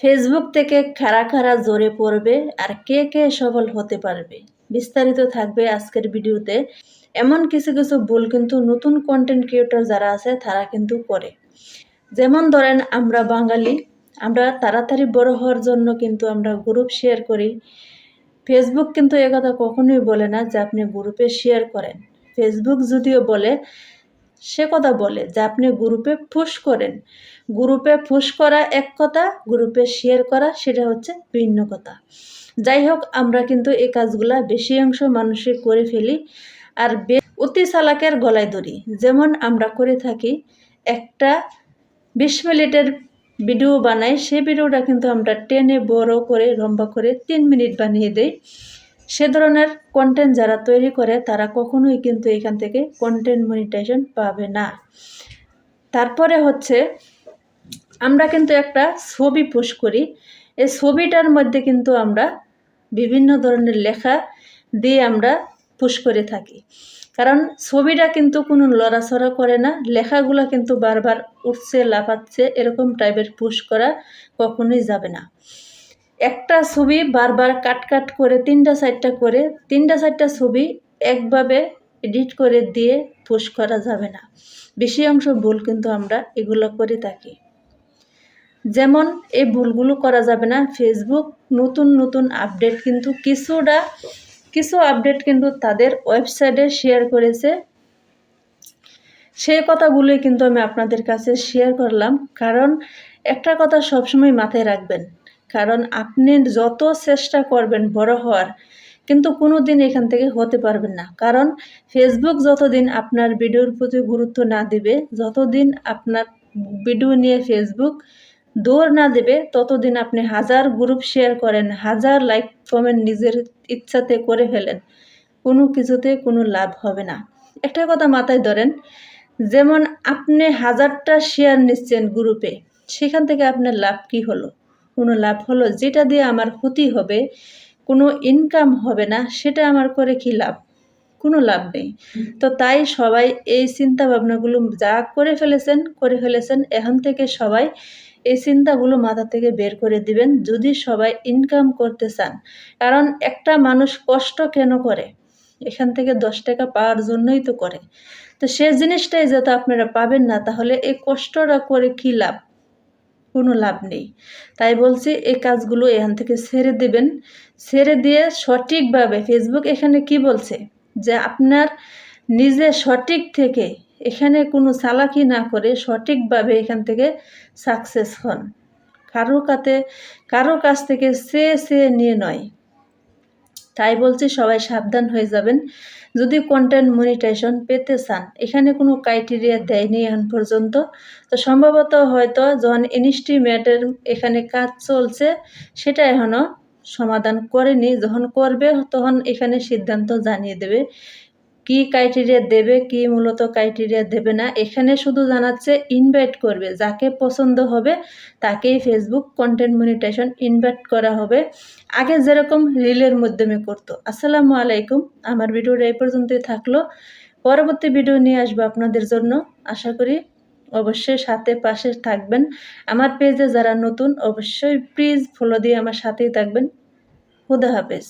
Facebook থেকে খারা খারা জোরে পড়বে আর কে কে সফল হতে পারবে? বিস্তারিত থাকবে আজকের ভিডিওতে। এমন কিছু কিছু ভুল কিন্তু নতুন কন্টেন্ট ক্রিয়েটর যারা আছে, তারা কিন্তু করে। যেমন ধরেন, আমরা বাঙালি, আমরা তাড়াতাড়ি বড় হওয়ার জন্য কিন্তু আমরা গ্রুপ শেয়ার করি। ফেসবুক কিন্তু একথা কখনোই বলে না যে আপনি গ্রুপে শেয়ার করেন। ফেসবুক যদিও বলে সে কথা বলে যে আপনি গ্রুপে ফুস করেন। গ্রুপে ফুস করা এক কথা, গ্রুপে শেয়ার করা সেটা হচ্ছে ভিন্ন কথা। যাই হোক, আমরা কিন্তু এই কাজগুলা বেশি অংশ মানুষে করে ফেলি আর অতি চালাকের গলায় ধরি। যেমন আমরা করে থাকি, একটা বিশ মিনিটের ভিডিও বানাই, সেই ভিডিওটা কিন্তু আমরা টেনে বড় করে, লম্বা করে তিন মিনিট বানিয়ে দেই। সে ধরনের কন্টেন্ট যারা তৈরি করে, তারা কখনোই কিন্তু এখান থেকে কন্টেন্ট মনিটাইজেশন পাবে না। তারপরে হচ্ছে, আমরা কিন্তু একটা ছবি পোস্ট করি। এই ছবিটার মধ্যে কিন্তু আমরা বিভিন্ন ধরনের লেখা দিয়ে আমরা পোস্ট করে থাকি। কারণ ছবিটা কিন্তু কোনো লড়াছড়া করে না, লেখাগুলো কিন্তু বারবার উঠছে, লাফাচ্ছে, এরকম টাইপের পোস্ট করা কখনোই যাবে না। একটা ছবি বারবার কাট কাট করে, তিনটা চারটা করে, তিনটা চারটা ছবি একভাবে এডিট করে দিয়ে পোস্ট করা যাবে না। বেশি অংশ ভুল কিন্তু আমরা এগুলো করে থাকি। যেমন এই ভুলগুলো করা যাবে না ফেসবুক নতুন নতুন আপডেট কিন্তু কিছুটা, কিছু আপডেট কিন্তু তাদের ওয়েবসাইটে শেয়ার করেছে। সেই কথাগুলোই কিন্তু আমি আপনাদের কাছে শেয়ার করলাম। কারণ একটা কথা সবসময় মাথায় রাখবেন কারণ আপনি যত চেষ্টা করবেন বড় হওয়ার, কিন্তু কোনো দিন এখান থেকে হতে পারবেন না। কারণ ফেসবুক যতদিন আপনার ভিডিওর প্রতি গুরুত্ব না দিবে, যতদিন আপনার ভিডিও নিয়ে ফেসবুক দৌড় না দেবে, ততদিন আপনি হাজার গ্রুপ শেয়ার করেন, হাজার লাইক কমেন্ট নিজের ইচ্ছাতে করে ফেলেন, কোনো কিছুতে কোনো লাভ হবে না। একটা কথা মাথায় ধরেন, যেমন আপনি হাজারটা শেয়ার নিচ্ছেন গ্রুপে সেখান থেকে আপনার লাভ কি হলো? কোনো লাভ হলো? যেটা দিয়ে আমার ক্ষতি হবে, কোনো ইনকাম হবে না, সেটা আমার করে কি লাভ? কোনো লাভ নেই। তো তাই সবাই এই চিন্তা ভাবনাগুলো যা করে ফেলেছেন করে ফেলেছেন, এখন থেকে সবাই এই চিন্তাগুলো মাথা থেকে বের করে দিবেন, যদি সবাই ইনকাম করতে চান। কারণ একটা মানুষ কষ্ট কেন করে? এখান থেকে দশ টাকা পাওয়ার জন্যই তো করে। তো সে জিনিসটাই যাতে আপনারা পাবেন না, তাহলে এই কষ্টটা করে কী লাভ? কোনো লাভ নেই। তাই বলছি, এই কাজগুলো এখান থেকে ছেড়ে দেবেন। ছেড়ে দিয়ে সঠিকভাবে ফেসবুক এখানে কি বলছে? যে আপনার নিজে সঠিক থেকে এখানে কোনো চালাকি না করে সঠিকভাবে এখান থেকে সাকসেস হন। কারও কাতে, কারও কাছ থেকে সে সে নিয়ে নয়। তাই বলছি সবাই সাবধান হয়ে যাবেন। যদি কন্টেন্ট মনিটাইজেশন পেতে চান, এখানে কোনো ক্রাইটেরিয়া দেয়নি এখন পর্যন্ত। তো সম্ভবত হয়তো যখন ইনস্টিমেটের এখানে কাজ চলছে, সেটা এখনও সমাধান করেনি। যখন করবে, তখন এখানে সিদ্ধান্ত জানিয়ে দেবে। কি ক্রাইটেরিয়া দেবে, কি মূলত ক্রাইটেরিয়া দেবে না, এখানে শুধু জানাচ্ছে ইনভাইট করবে, যাকে পছন্দ হবে তাকেই ফেসবুক কন্টেন্ট মনিটেশন ইনভাইট করা হবে। আগে যেরকম রিলের মাধ্যমে করতো। আসসালামু আলাইকুম, আমার ভিডিওটা এই পর্যন্তই থাকল। পরবর্তী ভিডিও নিয়ে আসব আপনাদের জন্য। আশা করি অবশ্যই সাথে পাশে থাকবেন। আমার পেজে যারা নতুন, অবশ্যই প্লিজ ফলো দিয়ে আমার সাথেই থাকবেন। খুদা হাফেজ।